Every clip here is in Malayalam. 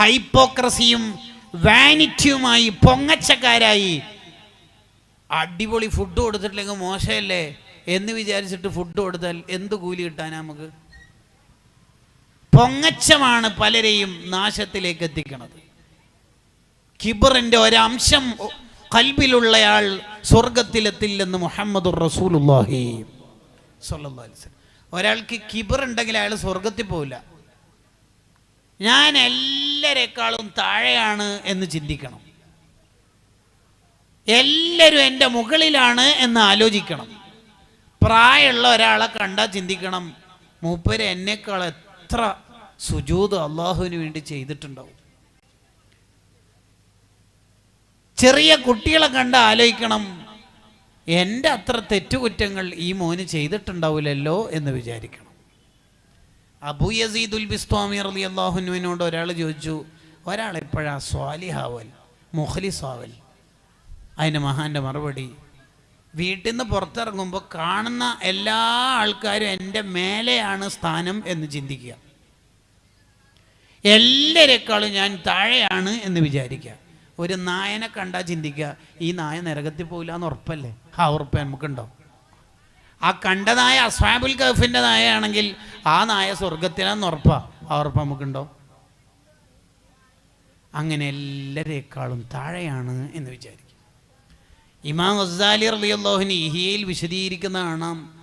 ഹൈപ്പോക്രസിയും വാനിറ്റിയുമായി പൊങ്ങച്ചക്കാരായി അടിപൊളി ഫുഡ് കൊടുത്തിട്ടില്ലെങ്കിൽ മോശമല്ലേ എന്ന് വിചാരിച്ചിട്ട് ഫുഡ് കൊടുത്താൽ എന്ത് കൂലി കിട്ടാനാ നമുക്ക്? പൊങ്ങച്ചമാണ് പലരെയും നാശത്തിലേക്ക് എത്തിക്കുന്നത് കിബറിന്റെ ഒരംശം കൽബിലുള്ളയാൾ സ്വർഗത്തിലെത്തില്ലെന്ന് മുഹമ്മദ്. ഒരാൾക്ക് കിബർ ഉണ്ടെങ്കിൽ അയാൾ സ്വർഗത്തിൽ പോവില്ല. ഞാൻ എല്ലാരെക്കാളും താഴെയാണ് എന്ന് ചിന്തിക്കണം. എല്ലാവരും എന്റെ മുകളിലാണ് എന്ന് ആലോചിക്കണം. പ്രായമുള്ള ഒരാളെ കണ്ടാൽ ചിന്തിക്കണം മൂപ്പര് എന്നെക്കാൾ എത്ര സുജൂത് അള്ളാഹുവിന് വേണ്ടി ചെയ്തിട്ടുണ്ടാവും. ചെറിയ കുട്ടികളെ കണ്ട് ആലോചിക്കണം എന്റെ അത്ര തെറ്റുകുറ്റങ്ങൾ ഈ മോന് ചെയ്തിട്ടുണ്ടാവില്ലല്ലോ എന്ന് വിചാരിക്കണം. അബു യസീദുൽ ബിസ്വാമി റലി അള്ളാഹുനുവിനോട് ഒരാൾ ചോദിച്ചു ഒരാൾ എപ്പോഴാ സ്വാലിഹാവൽ മുഖലിസാവൽ? അതിന് മഹാന്റെ മറുപടി വീട്ടിൽ നിന്ന് പുറത്തിറങ്ങുമ്പോൾ കാണുന്ന എല്ലാ ആൾക്കാരും എന്റെ മേലെയാണ് സ്ഥാനം എന്ന് ചിന്തിക്കുക. എല്ലാരെക്കാളും ഞാൻ താഴെയാണ് എന്ന് വിചാരിക്കുക. ഒരു നായനെ കണ്ടാൽ ചിന്തിക്കുക ഈ നായ നരകത്തിൽ പോകില്ല എന്ന് ഉറപ്പല്ലേ? ആ ഉറപ്പ് നമുക്കുണ്ടോ? ആ കണ്ടതായ അസ്വാബുൽ കഫിന്റെ നായയാണെങ്കിൽ ആ നായ സ്വർഗത്തിലാന്ന് ഉറപ്പാ. ആ ഉറപ്പ് നമുക്കുണ്ടോ? അങ്ങനെ എല്ലാരേക്കാളും താഴെയാണ് എന്ന് വിചാരിക്കും. ഇമാം ഗസാലി റളിയല്ലാഹുവിന് ഇഹിയയിൽ വിശദീകരിക്കുന്ന കാണാം.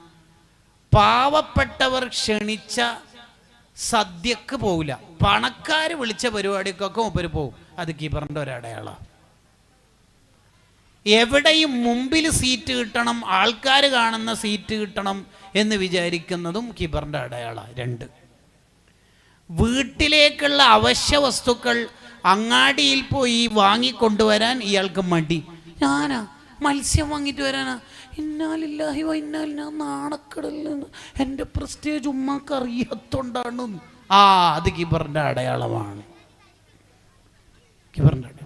പാവപ്പെട്ടവർ ക്ഷണിച്ച സദ്യക്ക് പോവില്ല. പണക്കാർ വിളിച്ച പരിപാടിക്കൊക്കെ ഒപ്പര് പോവും. അത് കീപ്പറിന്റെ ഒരടയാളാണ് എവിടെയും മുമ്പിൽ സീറ്റ് കിട്ടണം ആൾക്കാർ കാണുന്ന സീറ്റ് കിട്ടണം എന്ന് വിചാരിക്കുന്നതും കിബറിന്റെ അടയാളമാണ്. രണ്ട്. വീട്ടിലേക്കുള്ള അവശ്യ വസ്തുക്കൾ അങ്ങാടിയിൽ പോയി വാങ്ങിക്കൊണ്ടുവരാൻ ഇയാൾക്ക് മടി. ഞാനാ? മത്സ്യം വാങ്ങിട്ട് വരാനാ? ഇന്നാലില്ലാഹി വ ഞാൻ നാണക്കടലിൽ എന്റെ പ്രസ്റ്റേജ് ഉമ്മാക്ക് അറിയാത്തോണ്ടാണ് ആ അത് കിബറിന്റെ അടയാളമാണ്. കിബറിന്റെ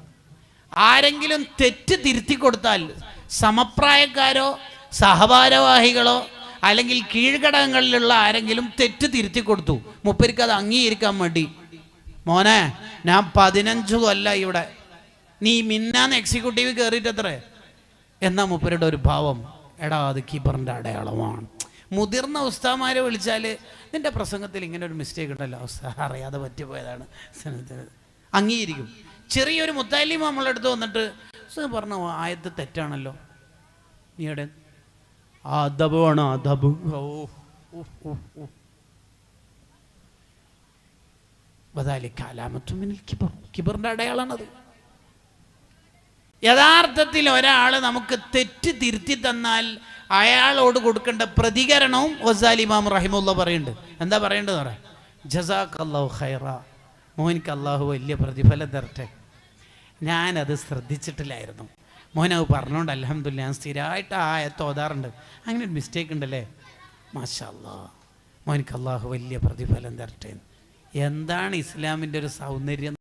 ആരെങ്കിലും തെറ്റ് തിരുത്തി കൊടുത്താൽ സമപ്രായക്കാരോ സഹഭാരവാഹികളോ അല്ലെങ്കിൽ കീഴ്ഘടകങ്ങളിലുള്ള ആരെങ്കിലും തെറ്റ് തിരുത്തി കൊടുത്തു. മുപ്പരിക്ക് അത് അംഗീകരിക്കാൻ വേണ്ടി. മോനെ ഞാൻ പതിനഞ്ചു കൊല്ല ഇവിടെ. നീ മിന്നാന്ന് എക്സിക്യൂട്ടീവ് കയറിയിട്ട് എത്ര എന്നാ മുപ്പരുടെ ഒരു ഭാവം. എടാ അത് കീപ്പറിന്റെ അടയാളമാണ്. മുതിർന്ന ഉസ്താമാരെ വിളിച്ചാൽ നിന്റെ പ്രസംഗത്തിൽ ഇങ്ങനെ ഒരു മിസ്റ്റേക്ക് ഉണ്ടല്ലോ. ഉസ്താദ് അറിയാതെ പറ്റിപ്പോയതാണ്. അംഗീകരിക്കും. ചെറിയൊരു മുത്താലിമ നമ്മളെ അടുത്ത് വന്നിട്ട് പറഞ്ഞു ആയത്ത് തെറ്റാണല്ലോ. നീ എവിടെ? അദബ് വേണോ അദബ് ഓ കിബറിന്റെ അടയാളാണത്. യഥാർത്ഥത്തിൽ ഒരാൾ നമുക്ക് തെറ്റ് തിരുത്തി തന്നാൽ അയാളോട് കൊടുക്കേണ്ട പ്രതികരണവും വസാലി ഇമാം റഹിമുള്ള പറയുന്നുണ്ട്. എന്താ പറയേണ്ടത് പറയാം ജസാഖ് അള്ളാഹു ഖൈറ. മോനിക്ക് അള്ളാഹു വലിയ പ്രതിഫലം തരട്ടെ. ഞാനത് ശ്രദ്ധിച്ചിട്ടില്ലായിരുന്നു. മോനവ് പറഞ്ഞോണ്ട് അലഹമില്ല ഞാൻ സ്ഥിരമായിട്ട് ആ ആയത്ത് ഓതാറുണ്ട്. അങ്ങനെ ഒരു മിസ്റ്റേക്ക് ഉണ്ടല്ലേ? മാഷാ അല്ലാ മോനിക്ക് അള്ളാഹു വലിയ പ്രതിഫലം തരട്ടെ. എന്താണ് ഇസ്ലാമിന്റെ ഒരു സൗന്ദര്യം?